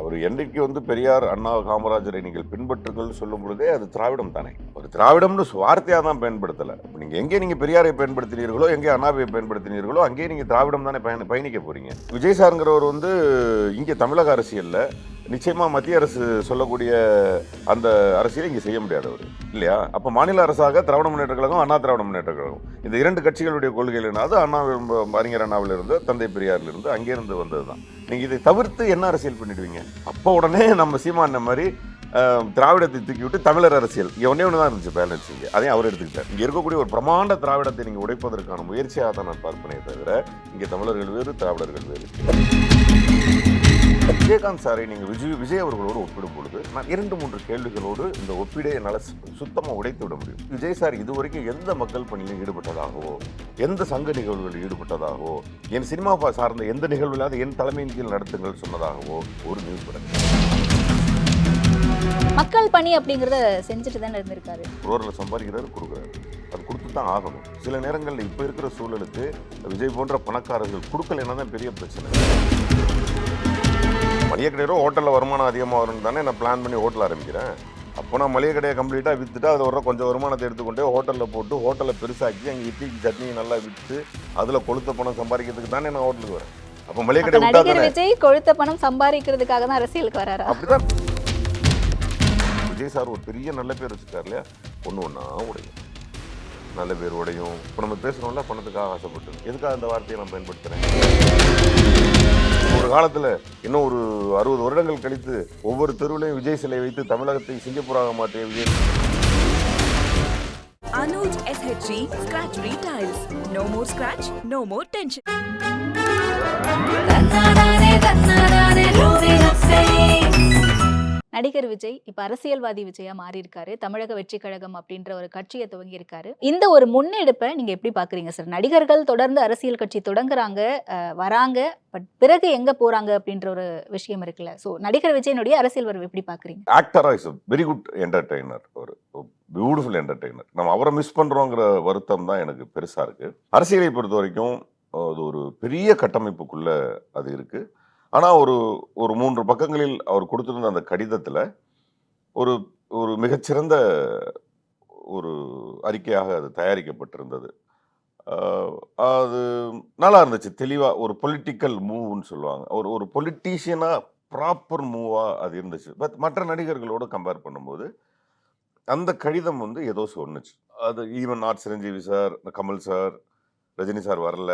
அவர் என்னைக்கு வந்து பெரியார் அண்ணா காமராஜரை நீங்கள் பின்பற்றுங்கள் சொல்லும் பொழுதே அது திராவிடம் தானே. ஒரு திராவிடம்னு வார்த்தையாக தான் பயன்படுத்தலை. இப்போ நீங்கள் எங்கே நீங்கள் பெரியாரை பயன்படுத்தினீர்களோ எங்கே அண்ணாவை பயன்படுத்தினீர்களோ அங்கேயே நீங்கள் திராவிடம் தானே பயண பயணிக்க போறீங்க. விஜய் சாருங்கிறவர் வந்து இங்கே தமிழக அரசியலில் நிச்சயமாக மத்திய அரசு சொல்லக்கூடிய அந்த அரசியலை இங்கே செய்ய முடியாது அவர் இல்லையா? அப்போ மாநில அரசாக திராவிட முன்னேற்ற கழகம் அண்ணா திராவிட முன்னேற்ற கழகம். இந்த இரண்டு கட்சிகளுடைய கொள்கைகள் அது அண்ணா அறிஞர் அண்ணாவிலிருந்து தந்தை பெரியாரிலிருந்து அங்கேருந்து வந்தது தான் நீங்கள் இதை தவிர்த்து என்ன அரசியல் பண்ணிடுவீங்க? அப்போ உடனே நம்ம சீமான மாதிரி திராவிடத்தை தூக்கி விட்டு தமிழர் அரசியல். இங்கே ஒன்றே ஒன்று தான் இருந்துச்சு பேலன்ஸ் இங்கே. அதையும் அவர் எடுத்துக்கிட்டார். இங்கே இருக்கக்கூடிய ஒரு பிரமாண்ட திராவிடத்தை நீங்கள் உடைப்பதற்கான முயற்சியாக தான் நான் பார்ப்பனே தவிர இங்கே தமிழர்கள் வேறு திராவிடர்கள் வேறு. விஜயகாந்த் சாரை நீங்கள் விஜய் விஜய் அவர்களோடு ஒப்பிடும் பொழுது நான் இரண்டு மூன்று கேள்விகளோடு இந்த ஒப்பீடை என்னால் சுத்தமாக உடைத்து விட முடியும். விஜய் சார் இதுவரைக்கும் எந்த மக்கள் பணியிலும் ஈடுபட்டதாகவோ எந்த சங்க நிகழ்வுகளில் ஈடுபட்டதாகவோ என் சினிமா சார்ந்த எந்த நிகழ்வில்லாத என் தலைமையின் கீழ் நடத்துங்கள் சொன்னதாகவோ ஒரு நியூஸ் படம் மக்கள் பணி அப்படிங்கறத செஞ்சுட்டு தானே இருந்திருக்காரு. ரோரில் சம்பாதிக்கிறாரு கொடுக்குறாரு. அது கொடுத்து தான் ஆகணும். சில நேரங்களில் இப்போ இருக்கிற சூழலுக்கு விஜய் போன்ற பணக்காரர்கள் கொடுக்கலைன்னா தான் பெரிய பிரச்சனை. மளிகை கடையோ ஹோட்டலில் வருமானம் அதிகமாக வரும்னு தானே நான் பிளான் பண்ணி ஹோட்டல் ஆரம்பிக்கிறேன். அப்போ நான் மளிகை கடையை கம்ப்ளீட்டாக விற்றுட்டு அதில் வர கொஞ்சம் வருமானத்தை எடுத்துக்கொண்டு ஹோட்டலில் போட்டு ஹோட்டலை பெருசாக்கி அங்கே இட்லி சட்னி நல்லா விற்று அதில் கொளுத்த பணம் சம்பாதிக்கிறதுக்கு தானே நான் ஹோட்டலுக்கு வரேன். அப்போ மளிகை கடை விட்டா நடிகர் விஜய் கொழுத்த பணம் சம்பாதிக்கிறதுக்காக தான் அரசியலுக்கு வராரா? அப்படிதான். விஜய் சார் ஒரு பெரிய நல்ல பேர் வச்சுருக்காரு இல்லையா? ஒன்று ஒன்றா உடையும். நல்ல பேர் உடையும். இப்போ நம்ம பேசுகிறோம்ல பணத்துக்காக ஆசைப்பட்டு. எதுக்காக அந்த வார்த்தையை நான் பயன்படுத்துகிறேன் ஒரு காலத்தில் இன்னும் ஒரு அறுபது வருடங்கள் கழித்து ஒவ்வொரு தெருவிலையும் விஜய் சிலை வைத்து தமிழகத்தை சிங்கப்பூராக மாற்றிய Vijay SHG Scratch Free Tiles. No more scratch, no more tension. நடிகர் விஜய் இப்ப அரசியல்வாதி விஜயா மாறி இருக்காரு தமிழக வெற்றி கழகம் அப்படின்ற ஒரு கட்சியை துவங்கி இருக்காரு இந்த ஒரு முன்னெடுப்பை நீங்க எப்படி பாக்குறீங்க சார்? நடிகர்கள் தொடர்ந்து அரசியல் கட்சி தொடங்குறாங்க வராங்க பட் பிறகு எங்க போறாங்க அப்படின்ற ஒரு விஷயம் இருக்குல்ல. சோ நடிகர் விஜயனுடைய அரசியல் வரவு எப்படி பாக்குறீங்க? ஆக்டரா இஸ் வெரி குட் என்டர்டெய்னர் ஒரு பியூட்டிஃபுல் என்டர்டைனர் நம்ம அவரை மிஸ் பண்ணுறோங்கிற வருத்தம் தான் எனக்கு பெருசாக இருக்குது அரசியலை பொறுத்த வரைக்கும் அது ஒரு பெரிய கட்டமைப்புக்குள்ள அது இருக்குது ஆனால் ஒரு ஒரு மூன்று பக்கங்களில் அவர் கொடுத்திருந்த அந்த கடிதத்தில் ஒரு ஒரு மிகச்சிறந்த ஒரு அறிக்கையாக அது தயாரிக்கப்பட்டிருந்தது. அது நல்லா இருந்துச்சு. தெளிவாக ஒரு பொலிட்டிக்கல் மூவ்னு சொல்லுவாங்க. ஒரு ஒரு பொலிட்டீஷியனாக ப்ராப்பர் மூவாக அது இருந்துச்சு. பட் மற்ற நடிகர்களோடு கம்பேர் பண்ணும்போது அந்த கடிதம் வந்து ஏதோ சொன்னுச்சு. அது even not Chiranjeevi sir Kamal sir Rajini sir வரல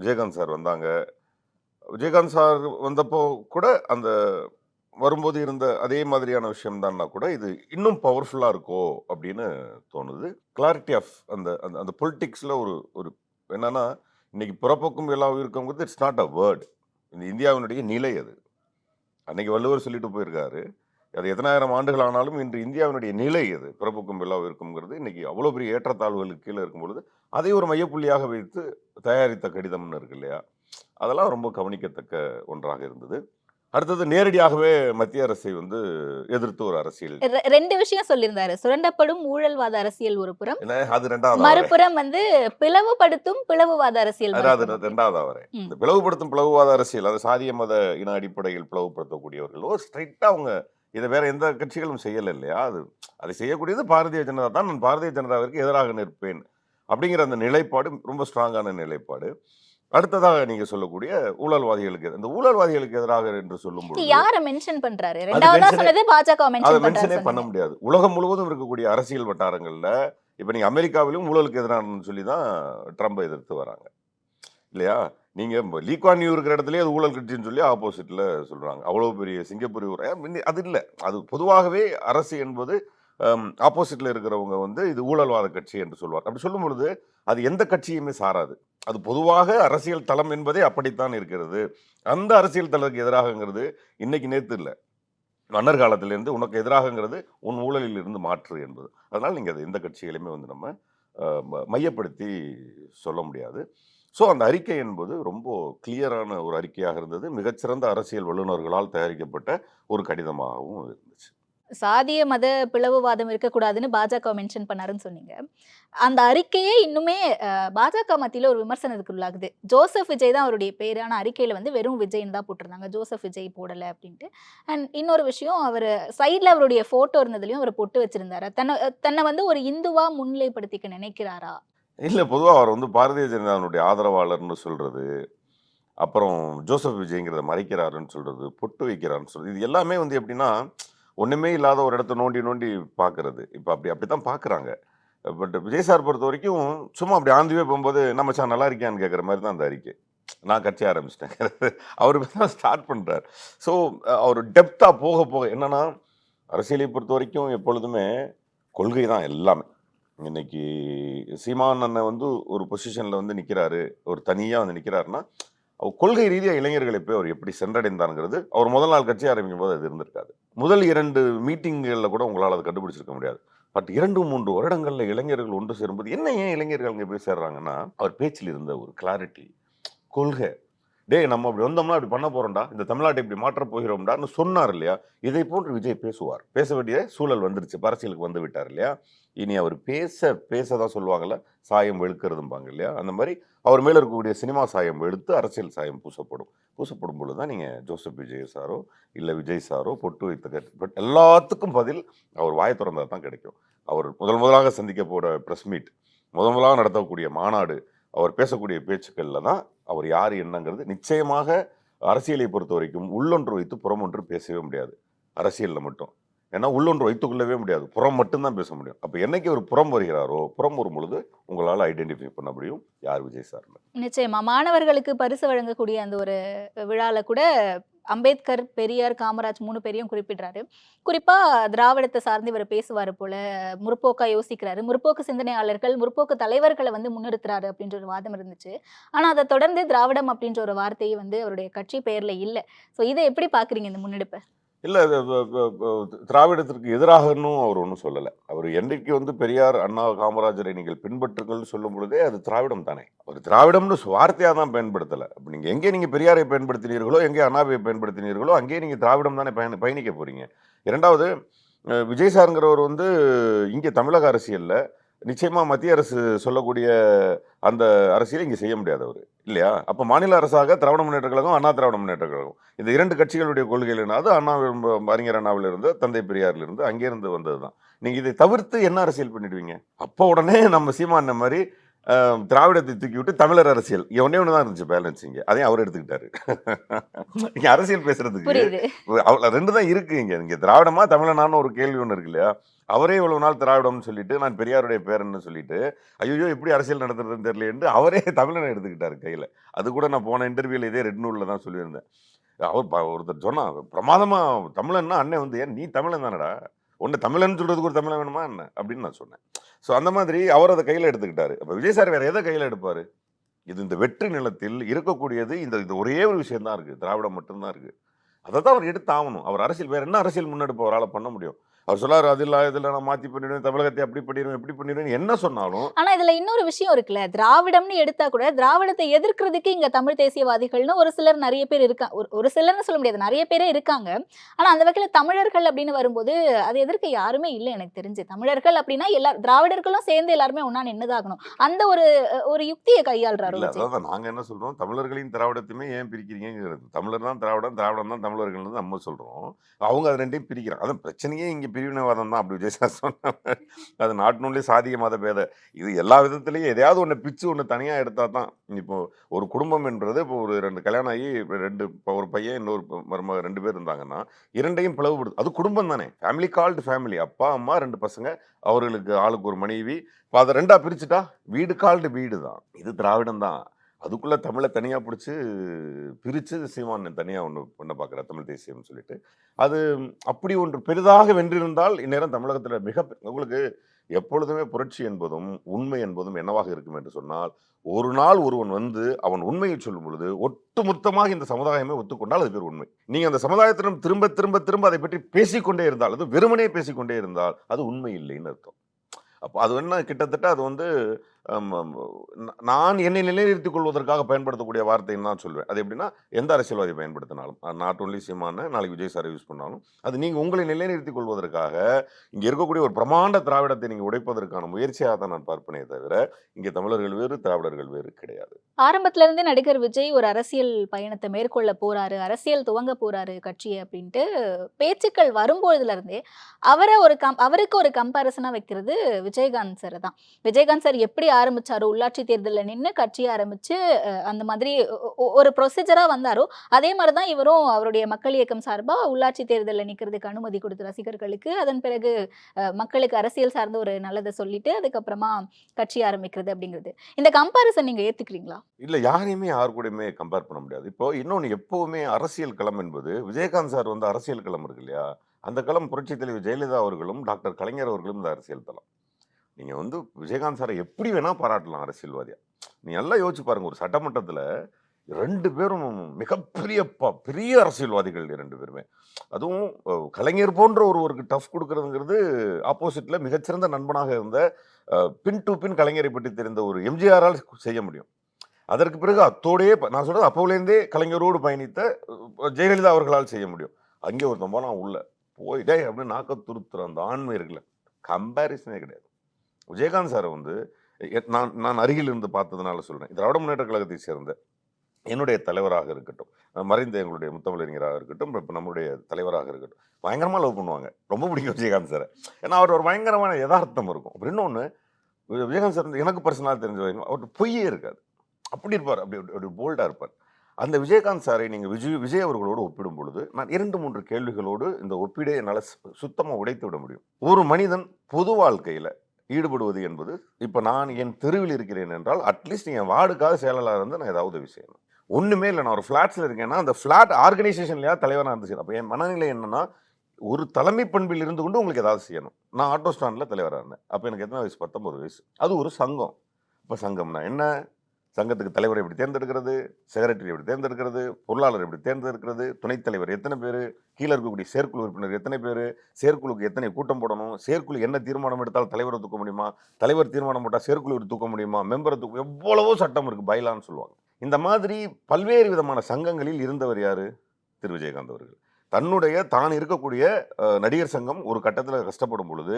விஜயகாந்த் சார் வந்தாங்க. விஜயகாந்த் சார் வந்தப்போ கூட அந்த வரும்போது இருந்த அதே மாதிரியான விஷயம்தான்னா கூட இது இன்னும் பவர்ஃபுல்லாக இருக்கோ அப்படின்னு தோணுது. கிளாரிட்டி ஆஃப் அந்த அந்த அந்த பொலிட்டிக்ஸில் ஒரு ஒரு என்னன்னா இன்னைக்கு புறப்போக்கும் எல்லா உயிருக்குங்கிறது இட்ஸ் நாட் அ வேர்ட் இந்த இந்தியாவினுடைய நிலை அது. அன்னைக்கு வள்ளுவர் சொல்லிட்டு போயிருக்காரு அது எத்தனாயிரம் ஆண்டுகள் ஆனாலும் இன்று இந்தியாவினுடைய நிலை அது. பிறப்புக்கும் விழா இருக்குங்கிறது இன்னைக்கு அவ்வளோ பெரிய ஏற்றத்தாழ்வுகளுக்கு கீழே இருக்கும் பொழுது அதை ஒரு மையப்புள்ளியாக வைத்து தயாரித்த கடிதம்னு இருக்கு இல்லையா? அதெல்லாம் ரொம்ப கவனிக்கத்தக்க ஒன்றாக இருந்தது. அடுத்தது நேரடியாகவே மத்திய அரசை வந்து எதிர்த்து ஒரு அரசியல் ரெண்டு விஷயம் சொல்லியிருந்தாரு. சுரண்டப்படும் ஊழல்வாத அரசியல் ஒரு புறம் அது ரெண்டாவது. மறுபுறம் வந்து பிளவுபடுத்தும் பிளவுவாத அரசியல். அது ரெண்டாவது அவரே. இந்த பிளவுபடுத்தும் பிளவுவாத அரசியல் அது சாதிய மத இன அடிப்படையில் பிளவுபடுத்தக்கூடியவர்கள். ஒரு ஸ்ட்ரைட்டாக அவங்க இதை வேற எந்த கட்சிகளும் செய்யலை இல்லையா அது அதை செய்யக்கூடியது பாரதிய ஜனதா தான். நான் பாரதிய ஜனதாவிற்கு எதிராக நிற்பேன் அப்படிங்கிற அந்த நிலைப்பாடு ரொம்ப ஸ்ட்ராங்கான நிலைப்பாடு. அடுத்ததாக நீங்க சொல்லக்கூடிய ஊழல்வாதிகளுக்கு இந்த ஊழல்வாதிகளுக்கு எதிராக என்று சொல்லும் பொழுது யார மென்ஷன் பண்றாரு? ரெண்டாவதா சொன்னது பாஜக மென்ஷன் மென்ஷனே பண்ண முடியாது. உலகம் முழுவதும் இருக்கக்கூடிய அரசியல் வட்டாரங்கள்ல இப்ப நீங்க அமெரிக்காவிலும் ஊழலுக்கு எதிரானு சொல்லி தான் ட்ரம்பை எதிர்த்து வராங்க. இல்லையா? நீங்க லீக்வான் நியூ இருக்கிற இடத்துலயே அது ஊழல் கட்சின்னு சொல்லி ஆப்போசிட்ல சொல்றாங்க. அவ்வளவு பெரிய சிங்கப்பூர் அது இல்லை. அது பொதுவாகவே அரசு என்பது ஆப்போசிட்ல இருக்கிறவங்க வந்து இது ஊழல்வாத கட்சி என்று சொல்வார். அப்படி சொல்லும் பொழுது அது எந்த கட்சியுமே சாராது. அது பொதுவாக அரசியல் தளம் என்பதே அப்படித்தான் இருக்கிறது. அந்த அரசியல் தளத்துக்கு எதிராகங்கிறது இன்னைக்கு நேற்று இல்லை. மன்னர் காலத்திலேருந்து உனக்கு எதிராகங்கிறது உன் ஊழலில் இருந்து மாற்று என்பது. அதனால் நீங்கள் அது எந்த கட்சிகளையுமே வந்து நம்ம ம- மையப்படுத்தி சொல்ல முடியாது. ஸோ அந்த அறிக்கை என்பது ரொம்ப கிளியரான ஒரு அறிக்கையாக இருந்தது. மிகச்சிறந்த அரசியல் வல்லுநர்களால் தயாரிக்கப்பட்ட ஒரு கடிதமாகவும் இருந்துச்சு. சாதிய மத பிளவுவாதம் இருக்கக்கூடாதுன்னு பாஜக மென்ஷன் பண்ணாருன்னு சொன்னீங்க. அந்த அறிக்கையே இன்னுமே பாஜக மத்தியில் ஒரு விமர்சனத்துக்கு உள்ளாகுது. ஜோசப் விஜய் தான் அவருடைய பேரான அறிக்கையில் வந்து வெறும் விஜய்னு தான் போட்டிருந்தாங்க. ஜோசப் விஜய் போடலை அப்படின்ட்டு. அண்ட் இன்னொரு விஷயம் அவர் சைடில் அவருடைய ஃபோட்டோ இருந்ததுலையும் அவர் பொட்டு வச்சிருந்தாரு. தன்னை தன்னை வந்து ஒரு இந்துவா முன்னிலைப்படுத்திக்க நினைக்கிறாரா? இல்லை பொதுவாக அவர் வந்து பாரதிய ஜனதாவுடைய ஆதரவாளர்னு சொல்கிறது அப்புறம் ஜோசப் விஜய்ங்கிறத மறைக்கிறாருன்னு சொல்கிறது பொட்டு வைக்கிறாருன்னு சொல்கிறது இது எல்லாமே வந்து எப்படின்னா ஒன்றுமே இல்லாத ஒரு இடத்த நோண்டி நோண்டி பார்க்குறது இப்போ அப்படி அப்படி தான் பார்க்குறாங்க பட் விஜய் சார் பொறுத்த வரைக்கும் சும்மா அப்படி ஆந்திவே போகும்போது நம்ம சார் நல்லா இருக்கியான்னு கேட்குற மாதிரி தான் அந்த அறிக்கை. நான் கட்சி ஆரம்பிச்சிட்டேன். அவர் தான் ஸ்டார்ட் பண்ணுறார் ஸோ அவர் டெப்த்தாக போக போக என்னன்னா அரசியலை பொறுத்த வரைக்கும் எப்பொழுதுமே கொள்கை தான் எல்லாமே. இன்னைக்கு சீமான் அண்ணன் வந்து ஒரு பொசிஷனில் வந்து நிற்கிறாரு ஒரு தனியாக வந்து நிற்கிறாருன்னா கொள்கை ரீதியாக இளைஞர்களை போய் அவர் எப்படி சென்றடைந்தாருங்கிறது அவர் முதல் நாள் கட்சி ஆரம்பிக்கும் போது அது இருந்திருக்காது. முதல் இரண்டு மீட்டிங்களில் கூட உங்களால் அதை கண்டுபிடிச்சிருக்க முடியாது. பட் இரண்டு மூன்று வருடங்களில் இளைஞர்கள் ஒன்று சேரும்போது என்ன ஏன் இளைஞர்கள் அங்கே போய் சேர்றாங்கன்னா அவர் பேச்சில் இருந்த ஒரு கிளாரிட்டி கொள்கை டேய் நம்ம அப்படி வந்தோம்னா அப்படி பண்ண போறோம்டா. இந்த தமிழ்நாட்டை இப்படி மாற்ற போகிறோம்டான்னு சொன்னார் இல்லையா இதை போன்று விஜய் பேசுவார். பேச வேண்டிய சூழல் வந்துருச்சு. அரசியலுக்கு வந்து விட்டார் இல்லையா? இனி அவர் பேச பேச தான் சொல்லுவாங்கள்ல சாயம் வெளுக்கிறதும்பாங்க இல்லையா? அந்த மாதிரி அவர் மேலே இருக்கக்கூடிய சினிமா சாயம் வெளுத்து அரசியல் சாயம் பூசப்படும். பூசப்படும் பொழுது தான் நீங்கள் ஜோசப் விஜய் சாரோ இல்லை விஜய் சாரோ பொட்டு வைத்த பட் எல்லாத்துக்கும் பதில் அவர் வாய் திறந்தால் தான் கிடைக்கும். அவர் முதல் முதலாக சந்திக்க போகிற ப்ரெஸ் மீட் முதல் முதலாக நடத்தக்கூடிய மாநாடு அவர் பேசக்கூடிய பேச்சுக்களில் தான் அவர் யார் என்னங்கிறது நிச்சயமாக அரசியலை பொறுத்த வரைக்கும் உள்ளொன்று வைத்து புறம் ஒன்று பேசவே முடியாது. அரசியலில் மட்டும். ஏன்னா உள்ளொன்று வைத்துக்கொள்ளவே முடியாது. புறம் மட்டும்தான் பேச முடியும். அப்போ என்னைக்கு ஒரு புறம் வருகிறாரோ புறம் வரும் பொழுது உங்களால் ஐடென்டிஃபை பண்ண முடியும் யார் விஜய் சார் நிச்சயமா. மாணவர்களுக்கு பரிசு வழங்கக்கூடிய அந்த ஒரு விழாவில் கூட அம்பேத்கர் பெரியார் காமராஜ் மூணு பேரையும் குறிப்பிடுறாரு. குறிப்பா திராவிடத்தை சார்ந்து இவர் பேசுவார் போல முற்போக்கா யோசிக்கிறாரு. முற்போக்கு சிந்தனையாளர்கள் முற்போக்கு தலைவர்களை வந்து முன்னிறுத்துறாரு அப்படின்ற ஒரு வாதம் இருந்துச்சு. ஆனா அதை தொடர்ந்து திராவிடம் அப்படின்ற ஒரு வார்த்தையை வந்து அவருடைய கட்சி பெயர்ல இல்லை. ஸோ இதை எப்படி பாக்குறீங்க இந்த முன்னெடுப்பை? இல்லை திராவிடத்திற்கு எதிராகன்னும் அவர் ஒன்றும் சொல்லலை. அவர் என்றைக்கு வந்து பெரியார் அண்ணா காமராஜரை நீங்கள் பின்பற்றுங்கள்னு சொல்லும் பொழுதே அது திராவிடம் தானே. அவர் திராவிடம்னு வார்த்தையாக தான் பயன்படுத்தலை. அப்போ நீங்கள் எங்கே நீங்கள் பெரியாரை பயன்படுத்தினீர்களோ எங்கே அண்ணாவை பயன்படுத்தினீர்களோ அங்கேயே நீங்கள் திராவிடம் தானே பயண பயணிக்க போகிறீங்க இரண்டாவது விஜய் சாருங்கிறவர் வந்து இங்கே தமிழக அரசியலில் நிச்சயமா மத்திய அரசு சொல்லக்கூடிய அந்த அரசியலை இங்கே செய்ய முடியாது அவர் இல்லையா? அப்போ மாநில அரசாக திராவிட முன்னேற்ற கழகம் அண்ணா திராவிட முன்னேற்ற கழகம். இந்த இரண்டு கட்சிகளுடைய கொள்கைகள் அது அண்ணா அறிஞர் அண்ணாவில் இருந்து தந்தை பெரியார்ல இருந்து அங்கேருந்து வந்தது தான் நீங்கள் இதை தவிர்த்து என்ன அரசியல் பண்ணிடுவீங்க? அப்போ உடனே நம்ம சீமான மாதிரி திராவிடத்தை தூக்கி விட்டு தமிழர் அரசியல். ஒன்னே ஒன்று தான் இருந்துச்சு பேலன்ஸ் இங்கே அதையும் அவர் எடுத்துக்கிட்டாரு. இங்கே அரசியல் பேசுறதுக்கு அவ்வளோ ரெண்டு தான் இருக்கு இங்க. இங்க திராவிடமா தமிழனான்னு ஒரு கேள்வி ஒன்று இருக்கு இல்லையா? அவரே இவ்வளவு நாள் திராவிடம்னு சொல்லிட்டு நான் பெரியாருடைய பேரன்னு சொல்லிட்டு ஐயோ எப்படி அரசியல் நடத்துறதுன்னு தெரியல அவரே தமிழனை எடுத்துக்கிட்டாரு கையில. அது கூட நான் போன இன்டர்வியூல இதே ரெட் நூல்ல தான் சொல்லியிருந்தேன். அவர் ஒருத்தர் சொன்னா பிரமாதமா தமிழன்னா அண்ணன் வந்து ஏன் நீ தமிழன் தானடா? ஒன்று தமிழன் சொல்கிறதுக்கு ஒரு தமிழன் வேணுமா என்ன? அப்படின்னு நான் சொன்னேன். ஸோ அந்த மாதிரி அவர் அதை கையில் எடுத்துக்கிட்டாரு. அப்போ விஜய் சார் வேறு எதை கையில் எடுப்பார்? இது இந்த வெற்றி நிலத்தில் இருக்கக்கூடியது இந்த இது ஒரே ஒரு விஷயம் தான் இருக்குது திராவிடம் மட்டும்தான் இருக்குது அதை தான் அவர் எடுத்து ஆகணும் அவர் அரசியல் வேறு என்ன அரசியல் முன்னெடுப்பு அவரால் பண்ண முடியும்? அவர் சொல்லாரு அது இல்லை இதில் நான் மாற்றி பண்ணிடுவேன் தமிழகத்தை அப்படி பண்ணிடுவேன் எப்படி பண்ணிடுவேன். என்ன சொன்னாலும் ஆனா இதுல இன்னொரு விஷயம் இருக்குல்ல திராவிடம்னு எடுத்தா கூட திராவிடத்தை எதிர்க்கிறதுக்கு இங்க தமிழ் தேசியவாதிகள்னு ஒரு சிலர் நிறைய பேர் இருக்கா ஒரு ஒரு சிலர்னு சொல்ல முடியாது நிறைய பேரே இருக்காங்க. ஆனா அந்த வகையில தமிழர்கள் அப்படின்னு வரும்போது அதை எதிர்க்க யாருமே இல்லை எனக்கு தெரிஞ்சு. தமிழர்கள் அப்படின்னா எல்லா திராவிடர்களும் சேர்ந்து எல்லாருமே ஒன்னா நின்னுதாகணும். அந்த ஒரு ஒரு யுக்தியை கையாளுறாரு. அதான் நாங்க என்ன சொல்றோம் தமிழர்களின் திராவிடத்தையுமே ஏன் பிரிக்கிறீங்கிறது தமிழர் தான் திராவிடம் திராவிடம் தான் தமிழர்கள் நம்ம சொல்றோம். அவங்க அது ரெண்டையும் பிரிக்கிறாங்க. அதான் பிரச்சனையே இங்க பிரிவினைவாதம் தான் அப்படி விஜய் சொன்னாங்க அது நாட்டினுள்ளே சாதிய மத பேத. இது எல்லா விதத்துலேயும் எதையாவது ஒன்று பிச்சு ஒன்று தனியாக எடுத்தால் தான் இப்போ ஒரு குடும்பம் என்றது இப்போ ஒரு ரெண்டு கல்யாணம் ஆகி ரெண்டு இப்போ ஒரு பையன் இன்னொரு மருமக ரெண்டு பேர் இருந்தாங்கன்னா இரண்டையும் பிளவுபடுது அது குடும்பம் தானே. ஃபேமிலி கால்டு ஃபேமிலி அப்பா அம்மா ரெண்டு பசங்க அவர்களுக்கு ஆளுக்கு ஒரு மனைவி. இப்போ அதை ரெண்டாக பிரிச்சுட்டா வீடு கால்டு வீடு தான் இது திராவிடம் தான் அதுக்குள்ளே தமிழை தனியாக பிடிச்சி பிரித்து சீமான் தனியாக ஒன்று பண்ண பார்க்குற தமிழ் தேசியம்னு சொல்லிட்டு. அது அப்படி ஒன்று பெரிதாக வென்றிருந்தால் இந்நேரம் தமிழகத்தில் மிக உங்களுக்கு எப்பொழுதுமே புரட்சி என்பதும் உண்மை என்பதும் என்னவாக இருக்கும் என்று சொன்னால் ஒரு நாள் ஒருவன் வந்து அவன் உண்மையை சொல்லும் பொழுது ஒட்டுமொத்தமாக இந்த சமுதாயமே ஒத்துக்கொண்டால் அது பேர் உண்மை. நீங்கள் அந்த சமுதாயத்திடம் திரும்ப திரும்ப திரும்ப அதை பற்றி பேசிக்கொண்டே இருந்தால் அது வெறுமனே பேசிக்கொண்டே இருந்தால் அது உண்மை இல்லைன்னு அர்த்தம். அப்போ அது என்ன கிட்டத்தட்ட அது வந்து நான் என்னை நிலைநிறுத்திக் கொள்வதற்காக பயன்படுத்தக்கூடிய வார்த்தைன்னு தான் சொல்வேன். அது எப்படின்னா எந்த அரசியல்வாதி பயன்படுத்தினாலும் நாட் ஒன்லி சீமான நாளைக்கு விஜய் சார் யூஸ் பண்ணாலும் அது நீங்கள் உங்களை நிலைநிறுத்திக் கொள்வதற்காக இங்கே இருக்கக்கூடிய ஒரு பிரமாண்ட திராவிடத்தை நீங்கள் உடைப்பதற்கான முயற்சியாக தான் நான் பார்ப்பனே தவிர இங்கே தமிழர்கள் வேறு திராவிடர்கள் வேறு கிடையாது. ஆரம்பத்துல இருந்தே நடிகர் விஜய் ஒரு அரசியல் பயணத்தை மேற்கொள்ள போறாரு அரசியல் துவங்க போறாரு கட்சியை அப்படின்ட்டு பேச்சுக்கள் வரும்பொழுதுல இருந்தே அவரை ஒரு கம் அவருக்கு ஒரு கம்பாரிசனா வைக்கிறது விஜயகாந்த் சார் தான். விஜயகாந்த் சார் எப்படி ஆரம்பிச்சாரோ உள்ளாட்சி தேர்தலில் நின்று கட்சியை ஆரம்பிச்சு அந்த மாதிரி ஒரு ப்ரொசீஜராக வந்தாரோ அதே மாதிரி தான் இவரும் அவருடைய மக்கள் இயக்கம் சார்பாக உள்ளாட்சி தேர்தலில் நிற்கிறதுக்கு அனுமதி கொடுத்து ரசிகர்களுக்கு அதன் பிறகு மக்களுக்கு அரசியல் சார்ந்த ஒரு நல்லதை சொல்லிட்டு அதுக்கப்புறமா கட்சி ஆரம்பிக்கிறது அப்படிங்கிறது. இந்த கம்பாரிசன் நீங்க ஏத்துக்கிறீங்களா? இல்லை யாரையுமே யார் கூடயுமே கம்பேர் பண்ண முடியாது. இப்போ இன்னொன்று எப்போவுமே அரசியல் களம் என்பது விஜயகாந்த் சார் வந்து அரசியல் களம் இருக்கு இல்லையா? அந்த களம் புரட்சி தலைவர் ஜெயலலிதா அவர்களும் டாக்டர் கலைஞர் அவர்களும் இந்த அரசியல் தளம். நீங்கள் வந்து விஜயகாந்த் சாரை எப்படி வேணால் பாராட்டலாம் அரசியல்வாதியாக நீ நல்லா யோசிச்சு பாருங்கள் ஒரு சட்டமன்றத்தில் ரெண்டு பேரும் மிகப்பெரிய ப- பெரிய அரசியல்வாதிகள் ரெண்டு பேருமே. அதுவும் கலைஞர் போன்ற ஒருவருக்கு டஃப் கொடுக்கறதுங்கிறது ஆப்போசிட்டில் மிகச்சிறந்த நண்பனாக இருந்த பின் டு பின் கலைஞரை பற்றி தெரிந்த ஒரு எம்ஜிஆரால் செய்ய முடியும். அதற்கு பிறகு அத்தோடையே நான் சொல்கிறது அப்போலேருந்தே கலைஞரோடு பயணித்த ஜெயலலிதா அவர்களால் செய்ய முடியும். அங்கே ஒரு போனால் உள்ள போய் அப்படின்னு நாக்க துருத்துற அந்த ஆண்மை இருக்குல்ல கம்பேரிசனே கிடையாது. விஜயகாந்த் சாரை வந்து நான் நான் அருகில் இருந்து பார்த்ததுனால சொல்கிறேன் திராவிட முன்னேற்ற கழகத்தை சேர்ந்த என்னுடைய தலைவராக இருக்கட்டும் மறைந்த எங்களுடைய முத்தமிழறிஞராக இருக்கட்டும் இப்போ நம்மளுடைய தலைவராக இருக்கட்டும் பயங்கரமாக லவ் பண்ணுவாங்க. ரொம்ப பிடிக்கும் விஜயகாந்த் சார். ஏன்னா அவர் ஒரு பயங்கரமான யதார்த்தம் இருக்கும். அப்புறம் இன்னொன்று விஜயகாந்த் சார் வந்து எனக்கு பர்சனலாக தெரிஞ்ச வரைக்கும் அவர் பொய்யே இருக்காது. அப்படி இருப்பார். அப்படி அப்படி போல்டாக இருப்பார். அந்த விஜயகாந்த் சாரை நீங்கள் விஜய் விஜய் அவர்களோடு ஒப்பிடும் பொழுது நான் இரண்டு மூன்று கேள்விகளோடு இந்த ஒப்பீடை என்னால் சுத்தமாக உடைத்து விட முடியும். ஒரு மனிதன் பொது வாழ்க்கையில் ஈடுபடுவது என்பது இப்போ நான் என் தெருவில் இருக்கிறேன் என்றால் அட்லீஸ்ட் என் வார்டுக்காக செயலாளர் இருந்து நான் ஏதாவது உதவி செய்யணும். ஒன்றுமே இல்லை நான் ஒரு ஃப்ளாட்ஸில் இருக்கேன்னா அந்த ஃப்ளாட் ஆர்கனைசேஷன்லையா தலைவராக இருந்து செய்யணும். அப்போ என் மனநிலை என்னன்னா ஒரு தலைமை பண்பில் இருந்து கொண்டு உங்களுக்கு ஏதாவது செய்யணும். நான் ஆட்டோ ஸ்டாண்டில் தலைவராக இருந்தேன். அப்போ எனக்கு எத்தனை வயசு? பத்தொம்பது வயசு. அது ஒரு சங்கம். இப்போ சங்கம்னா என்ன? சங்கத்துக்கு தலைவரை எப்படி தேர்ந்தெடுக்கிறது செக்ரட்டரி எப்படி தேர்ந்தெடுக்கிறது பொருளாளர் எப்படி தேர்ந்தெடுக்கிறது துணைத் தலைவர் எத்தனை பேர் கீழே இருக்கக்கூடிய செயற்குழு உறுப்பினர் எத்தனை பேர் செயற்குழுக்கு எத்தனை கூட்டம் போடணும் செயற்குழு என்ன தீர்மானம் எடுத்தால் தலைவரை தூக்க முடியுமா தலைவர் தீர்மானம் போட்டால் செயற்குழு தூக்க முடியுமா மெம்பரை தூக்க எவ்வளவோ சட்டம் இருக்குது பயிலான்னு சொல்லுவாங்க. இந்த மாதிரி பல்வேறு விதமான சங்கங்களில் இருந்தவர் யார்? திரு. விஜயகாந்த் அவர்கள். தன்னுடைய தான் இருக்கக்கூடிய நடிகர் சங்கம் ஒரு கட்டத்தில் கஷ்டப்படும் பொழுது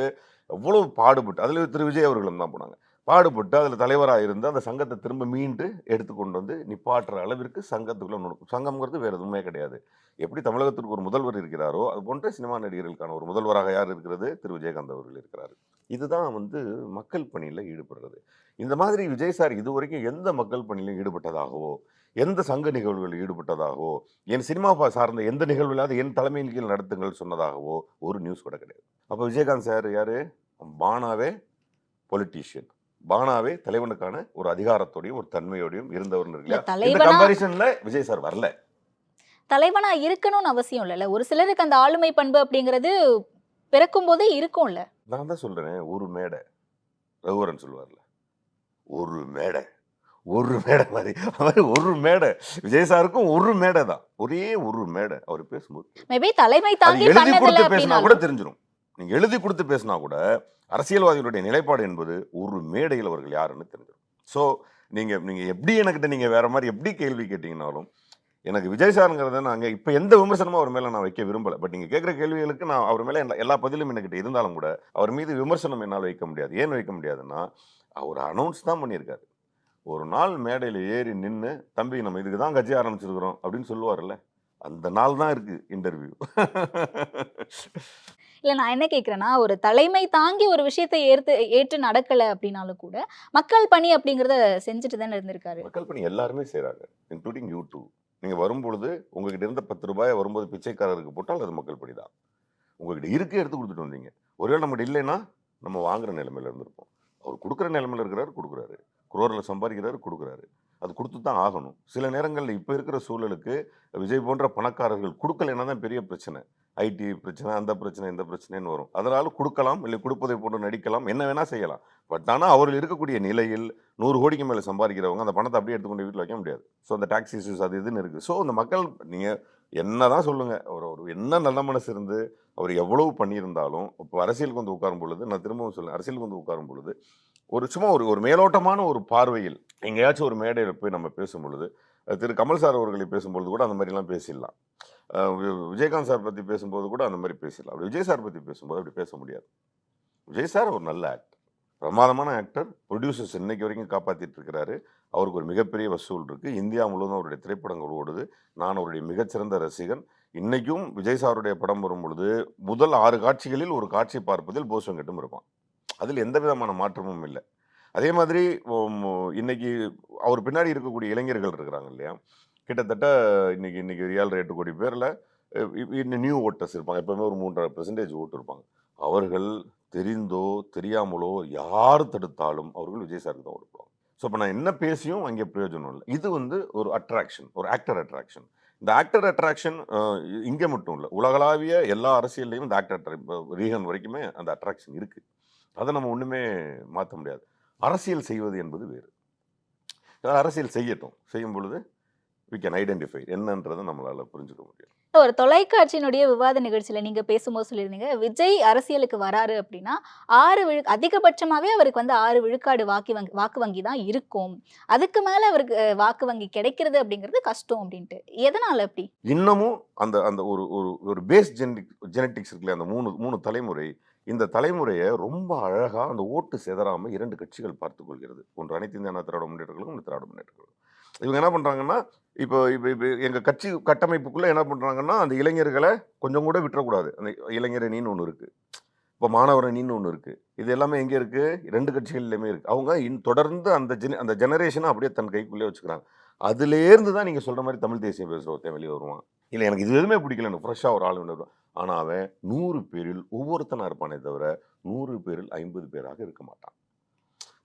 எவ்வளவு பாடுபட்டு அதில் திரு. விஜய் அவர்களும் தான் போனாங்க. பாடுபட்டு அதில் தலைவராக இருந்து அந்த சங்கத்தை திரும்ப மீண்டு எடுத்துக்கொண்டு வந்து நிப்பாட்டுற அளவிற்கு சங்கத்துக்குள்ளே நடக்கும் சங்கம்ங்கிறது வேறு எதுவுமே கிடையாது. எப்படி தமிழகத்திற்கு ஒரு முதல்வர் இருக்கிறாரோ அது போன்ற சினிமா நடிகர்களுக்கான ஒரு முதல்வராக யார் இருக்கிறது? திரு. விஜயகாந்த் அவர்கள் இருக்கிறார். இதுதான் வந்து மக்கள் பணியில் ஈடுபடுறது. இந்த மாதிரி விஜய் சார் இதுவரைக்கும் எந்த மக்கள் பணியிலும் ஈடுபட்டதாகவோ எந்த சங்க நிகழ்வுகளில் ஈடுபட்டதாகவோ என் சினிமா சார்ந்த எந்த நிகழ்விலாவது என் தலைமையின் கீழ் நடத்துங்கள் சொன்னதாகவோ ஒரு நியூஸ் கூட கிடையாது. அப்போ விஜயகாந்த் சார் யார்? பானாவே பொலிட்டீஷியன் பானாவே தலைவனுக்கான ஒரு அதிகாரத்தோடையும் ஒரு தன்மையோடையும் இருந்தவர் இல்ல இல்லையா? இந்த கம்பாரிசன்ல விஜய் சார் வரல. தலைவனா இருக்கணும்னு அவசியம் இல்லைல்ல ஒரு சிலருக்கு அந்த ஆளுமை பண்பு அப்படிங்கிறது பிறக்கும் போதே இருக்கும்ல. நான் தான் சொல்றேன் ஒரு மேடை. ரகுவரன் சொல்லுவார்ல ஒரு மேடை ஒரு மேடை மாதிரி. அவர் ஒரு மேடை. விஜய் சாருக்கும் ஒரு மேடை தான். ஒரே ஒரு மேடை அவர் பேசும்போது. மேபி தலைமை தாங்கி எழுதி கொடுத்து பேசினா கூட தெரிஞ்சிடும் நீங்க எழுதி கொடுத்து பேசினா கூட அரசியல்வாதிகளுடைய நிலைப்பாடு என்பது ஒரு மேடையில் அவர்கள் யாருன்னு தெரிஞ்சிடும். ஸோ நீங்கள் நீங்கள் எப்படி எனக்கிட்ட நீங்கள் வேறு மாதிரி எப்படி கேள்வி கேட்டிங்கனாலும் எனக்கு விஜய் சாருங்கிறத நாங்கள் இப்போ எந்த விமர்சனமும் அவர் மேலே நான் வைக்க விரும்பலை. பட் நீங்கள் கேட்குற கேள்விகளுக்கு நான் அவர் மேலே எல்லா- எல்லா பதிலும் என்கிட்ட இருந்தாலும் கூட அவர் மீது விமர்சனம் என்னால் வைக்க முடியாது. ஏன் வைக்க முடியாதுன்னா அவர் அனௌன்ஸ் தான் பண்ணியிருக்காரு. ஒரு நாள் மேடையில் ஏறி நின்று தம்பி நம்ம இதுக்கு தான் கட்சி ஆரம்பிச்சிருக்கிறோம் அப்படின்னு சொல்லுவார்ல அந்த நாள் தான் இருக்குது இன்டர்வியூ இல்லை நான் என்ன கேட்குறேன்னா ஒரு தலைமை தாங்கி ஒரு விஷயத்தை ஏற்று ஏற்று நடக்கலை அப்படின்னாலும் கூட மக்கள் பணி அப்படிங்கிறத செஞ்சுட்டு தானே இருந்திருக்காரு. மக்கள் பணி எல்லாருமே செய்கிறாங்க இன்க்ளூடிங் யூ டூ நீங்கள் வரும்பொழுது உங்ககிட்ட இருந்த பத்து ரூபாயை வரும்போது பிச்சைக்காரருக்கு போட்டால் அது மக்கள் பணி தான். உங்ககிட்ட இருக்கு எடுத்து கொடுத்துட்டு வந்தீங்க. ஒருவேளை நம்மகிட்ட இல்லைன்னா நம்ம வாங்குற நிலைமையில இருந்திருப்போம். அவர் கொடுக்குற நிலைமையில் இருக்கிறாரு கொடுக்குறாரு. குரோரில் சம்பாதிக்கிறாரு கொடுக்குறாரு. அது கொடுத்து தான் ஆகணும். சில நேரங்களில் இப்போ இருக்கிற சூழலுக்கு விஜய் போன்ற பணக்காரர்கள் கொடுக்கலைன்னா தான் பெரிய பிரச்சனை. ஐடி பிரச்சனை அந்த பிரச்சனை இந்த பிரச்சனைன்னு வரும். அதனால கொடுக்கலாம் இல்லை கொடுப்பதை போன்று நடிக்கலாம் என்ன வேணால் செய்யலாம். பட் ஆனால் அவர்கள் இருக்கக்கூடிய நிலையில் நூறு கோடிக்கு மேலே சம்பாதிக்கிறவங்க அந்த பணத்தை அப்படியே எடுத்துக்கொண்டு வீட்டில் வைக்க முடியாது. ஸோ அந்த டாக்ஸ் இஷ்யூஸ் அது இதுன்னு இருக்குது ஸோ அந்த மக்கள் நீங்கள் என்ன தான் சொல்லுங்கள் அவர் ஒரு என்ன நல்ல மனசு இருந்து அவர் எவ்வளவு பண்ணியிருந்தாலும் இப்போ அரசியலுக்கு வந்து உட்காரும் பொழுது நான் திரும்பவும் சொல்லுவேன் அரசியலுக்கு வந்து உட்காரும் பொழுது ஒரு சும்மா ஒரு ஒரு மேலோட்டமான ஒரு பார்வையில் எங்கேயாச்சும் ஒரு மேடையில் போய் நம்ம பேசும் பொழுது திரு. கமல் சார் அவர்களை பேசும்பொழுது கூட அந்த மாதிரிலாம் பேசிடலாம். விஜயகாந்த் சார் பற்றி பேசும்போது கூட அந்த மாதிரி பேசிடலாம் அப்படி விஜய் சார் பற்றி பேசும்போது அப்படி பேச முடியாது. விஜய் சார் ஒரு நல்ல ஆக்டர் பிரமாதமான ஆக்டர் ப்ரொடியூசர்ஸ் இன்னைக்கு வரைக்கும் காப்பாற்றிட்டு இருக்கிறாரு. அவருக்கு ஒரு மிகப்பெரிய வசூல் இருக்குது இந்தியா முழுவதும் அவருடைய திரைப்படங்கள் ஓடுது. நான் அவருடைய மிகச்சிறந்த ரசிகன். இன்றைக்கும் விஜய் சாருடைய படம் வரும் பொழுது முதல் ஆறு காட்சிகளில் ஒரு காட்சி பார்ப்பதில் போஸ் வெங்கட்டும் இருப்பான். அதில் எந்த விதமான மாற்றமும் இல்லை. அதே மாதிரி இன்னைக்கு அவர் பின்னாடி இருக்கக்கூடிய இளைஞர்கள் இருக்கிறாங்க இல்லையா? கிட்டத்தட்ட இன்னைக்கு இன்னைக்கு ரியல் ரேட்டு கோடி பேரில் நியூ ஓட்டர்ஸ் இருப்பாங்க. எப்போவுமே ஒரு மூன்றரை பெர்சன்டேஜ் ஓட்டு இருப்பாங்க. அவர்கள் தெரிந்தோ தெரியாமலோ யார் தடுத்தாலும் அவர்கள் விஜய் சாருக்கு தான் ஓட்டு ஸோ இப்போ நான் என்ன பேசியும் அங்கே பிரயோஜனம் இல்லை. இது வந்து ஒரு அட்ராக்ஷன் ஒரு ஆக்டர் அட்ராக்ஷன் இந்த ஆக்டர் அட்ராக்ஷன் இங்கே மட்டும் இல்லை. உலகளாவிய எல்லா அரசியல்லையும் இந்த ஆக்டர் ரீகன் வரைக்குமே அந்த அட்ராக்ஷன் இருக்குது அதை நம்ம ஒன்றுமே மாற்ற முடியாது. அரசியல் செய்வது என்பது வேறு. அரசியல் செய்யட்டும். செய்யும் பொழுது வி கேன் ஐடென்டிஃபை என்னன்றதை நம்மளால் புரிஞ்சுக்க முடியும். ஒரு தொலைக்காட்சியினுடைய விவாத நிகழ்ச்சியில நீங்க பேசும்போது சொல்லியிருந்தீங்க விஜய் அரசியலுக்கு வராரு அப்படின்னா ஆறு விழு அதிகபட்சமாவே அவருக்கு வந்து ஆறு விழுக்காடு வாக்கு வங்கி வாக்கு வங்கி தான் இருக்கும். அதுக்கு மேல அவருக்கு வாக்கு வங்கி கிடைக்கிறது அப்படிங்கிறது கஷ்டம் அப்படின்ட்டு. எதனால அப்படி? இன்னமும் அந்த அந்த ஒரு ஒரு ஒரு பேஸ் ஜெனடிக் ஜெனட்டிக்ஸ் இருக்குல்ல அந்த மூணு மூணு தலைமுறை இந்த தலைமுறையை ரொம்ப அழகா அந்த ஓட்டு செதறாம இரண்டு கட்சிகள் பார்த்துக் கொள்கிறது. ஒன்று அனைத்து இந்திய அண்ணா திராவிட முன்னேற்றங்களும் திராவிட முன்னேற்றங்களும் இவங்க என்ன பண்ணுறாங்கன்னா இப்போ இப்போ இப்போ எங்கள் கட்சி கட்டமைப்புக்குள்ளே என்ன பண்ணுறாங்கன்னா அந்த இளைஞர்களை கொஞ்சம் கூட விட்டுறக்கூடாது. அந்த இளைஞர் அணின்னு ஒன்று இருக்குது இப்போ மாணவர் அணின்னு ஒன்று இருக்குது இது எல்லாமே எங்கே இருக்குது ரெண்டு கட்சிகள்லையுமே இருக்குது அவங்க இன் தொடர்ந்து அந்த ஜென அந்த ஜெனரேஷனை அப்படியே தன் கைக்குள்ளே வச்சுக்கிறாங்க. அதுலேருந்து தான் நீங்கள் சொல்கிற மாதிரி தமிழ் தேசியம் பேசுகிற ஒருத்தன் வெளியே வருவான். இல்லை எனக்கு இது எதுவுமே பிடிக்கல. எனக்கு ஃப்ரெஷ்ஷாக ஒரு ஆள் வருவான் ஆனால் அவன் நூறு பேரில் ஒவ்வொருத்தனாக இருப்பானே தவிர நூறு பேரில் ஐம்பது பேராக இருக்க மாட்டான்.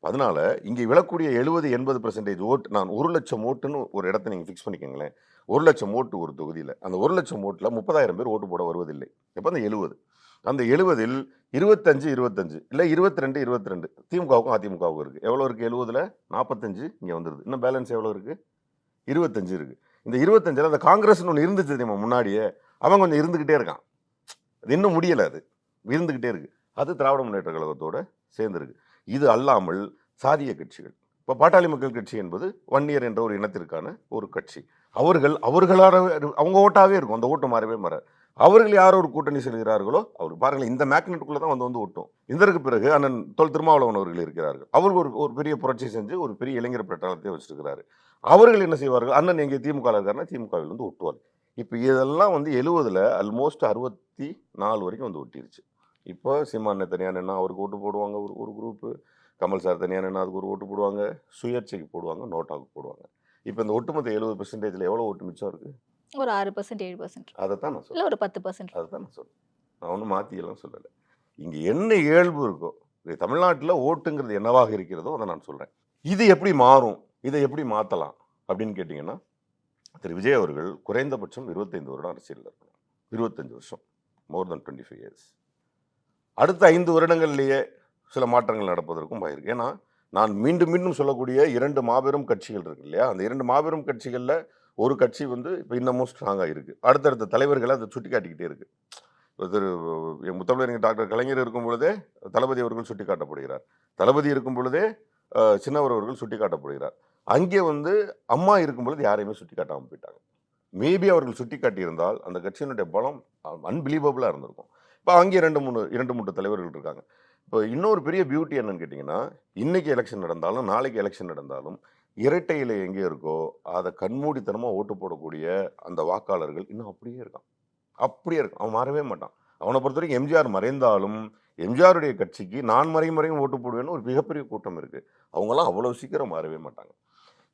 அதனால இங்கே விழக்கூடிய எழுபது எண்பது பர்சன்டேஜ் ஓட்டு நான் ஒரு லட்சம் ஓட்டுன்னு ஒரு இடத்த நீங்கள் ஃபிக்ஸ் பண்ணிக்கோங்களேன். ஒரு லட்சம் ஓட்டு ஒரு தொகுதியில். அந்த ஒரு லட்சம் ஓட்டில் முப்பதாயிரம் பேர் ஓட்டு போட வருவதில்லை. எப்போ? அந்த எழுபது. அந்த எழுபதில் இருபத்தஞ்சு இருபத்தஞ்சு இல்லை இருபத்தி ரெண்டு இருபத்தி ரெண்டு திமுகவுக்கும் அதிமுகவுக்கும் இருக்குது எவ்வளோ இருக்குது எழுபதில்? நாற்பத்தஞ்சு இங்கே வந்துடுது இன்னும் பேலன்ஸ் எவ்வளோ இருக்குது இருபத்தஞ்சு இருக்குது இந்த இருபத்தஞ்சில் அந்த காங்கிரஸ்னு ஒன்று இருந்துச்சு தெரியுமா முன்னாடியே? அவன் கொஞ்சம் இருந்துக்கிட்டே இருக்கான். அது இன்னும் முடியலை அது. இருந்துக்கிட்டே இருக்குது அது திராவிட முன்னேற்ற கழகத்தோடு சேர்ந்துருக்கு. இது அல்லாமல் சாதிய கட்சிகள். இப்போ பாட்டாளி மக்கள் கட்சி என்பது வன்னியர் என்ற ஒரு இனத்திற்கான ஒரு கட்சி. அவர்கள் அவர்களாக அவங்க ஓட்டாகவே இருக்கும். அந்த ஓட்டு மாறவே மாற அவர்கள் யார் ஒரு கூட்டணி செல்கிறார்களோ அவர் பாருங்கள் இந்த மேக்னெட்டுக்குள்ளே தான் வந்து வந்து ஓட்டும். இதற்கு பிறகு அண்ணன் தொல் திருமாவளவன் அவர்கள் இருக்கிறார்கள். அவர் ஒரு ஒரு பெரிய புரட்சி செஞ்சு ஒரு பெரிய இளைஞர் பிரச்சாரத்தை வச்சிருக்கிறாரு. அவர்கள் என்ன செய்வார்கள்? அண்ணன் எங்கே திமுக இருக்காருன்னா திமுகவில் வந்து ஒட்டுவார். இப்போ இதெல்லாம் வந்து எழுவதில் ஆல்மோஸ்ட் அறுபத்தி நாலு வரைக்கும் வந்து ஒட்டிருச்சு. இப்போ சீமான் தனியாக நின்னா அவருக்கு ஓட்டு போடுவாங்க ஒரு ஒரு குரூப்பு கமல் சார் தனியாக நின்னா அதுக்கு ஒரு ஓட்டு போடுவாங்க சுயேட்சைக்கு போடுவாங்க நோட்டாவுக்கு போடுவாங்க. இப்போ இந்த ஒட்டுமொத்த எழுபது பெர்சன்டேஜில் எவ்வளோ ஓட்டு மிச்சம் இருக்குது ஒரு ஆறு பர்சன்ட் ஏழு பர்சன்ட் அதை தான் நான் இல்ல ஒரு பத்து பர்சன்ட் அதுதான் நான் சொல்றேன். நான் ஒன்றும் மாற்றியெல்லாம் சொல்லலை. இங்கே என்ன இயல்பு இருக்கோ இது தமிழ்நாட்டில் ஓட்டுங்கிறது என்னவாக இருக்கிறதோ அதை நான் சொல்கிறேன் இது எப்படி மாறும்? இதை எப்படி மாற்றலாம் அப்படின்னு கேட்டிங்கன்னா திரு. விஜய் அவர்கள் குறைந்தபட்சம் இருபத்தைந்து வருடம் அரசியலில் இருக்கணும். இருபத்தஞ்சு வருஷம். More than twenty five years அடுத்த ஐந்து வருடங்கள்லேயே சில மாற்றங்கள் நடப்பதற்கும் வாய்ப்பு ஏன்னா நான் மீண்டும் மீண்டும் சொல்லக்கூடிய இரண்டு மாபெரும் கட்சிகள் இருக்கு இல்லையா? அந்த இரண்டு மாபெரும் கட்சிகளில் ஒரு கட்சி வந்து இப்போ இன்னமும் ஸ்ட்ராங்காக இருக்குது அடுத்தடுத்த தலைவர்களை அதை சுட்டி காட்டிக்கிட்டே இருக்கு திரு என் முத்தமிழறிஞர் டாக்டர் கலைஞர் இருக்கும் பொழுதே தளபதி அவர்கள் சுட்டி காட்டப்படுகிறார் தளபதி இருக்கும் பொழுதே சின்னவர் அவர்கள் சுட்டி காட்டப்படுகிறார் அங்கே வந்து அம்மா இருக்கும் பொழுது யாரையுமே சுட்டி காட்டாமல் போயிட்டாங்க. மேபி அவர்கள் சுட்டி காட்டியிருந்தால் அந்த கட்சியினுடைய பலம் அன்பிலீவபிளாக இருந்திருக்கும். இப்போ அங்கே ரெண்டு மூணு இரண்டு மூன்று தலைவர்கள் இருக்காங்க. இப்போ இன்னொரு பெரிய பியூட்டி என்னன்னு கேட்டிங்கன்னா இன்றைக்கி எலெக்ஷன் நடந்தாலும் நாளைக்கு எலெக்ஷன் நடந்தாலும் இரட்டை இலை எங்கே இருக்கோ அதை கண்மூடித்தனமாக ஓட்டு போடக்கூடிய அந்த வாக்காளர்கள் இன்னும் அப்படியே இருக்கான். அப்படியே இருக்கான். அவன் மாறவே மாட்டான். அவனை பொறுத்த வரைக்கும் எம்ஜிஆர் மறைந்தாலும் எம்ஜிஆருடைய கட்சிக்கு நான் மறையும் மறையும் ஓட்டு போடுவேன்னு ஒரு மிகப்பெரிய கூட்டம் இருக்குது அவங்களாம் அவ்வளோ சீக்கிரம் மாறவே மாட்டாங்க.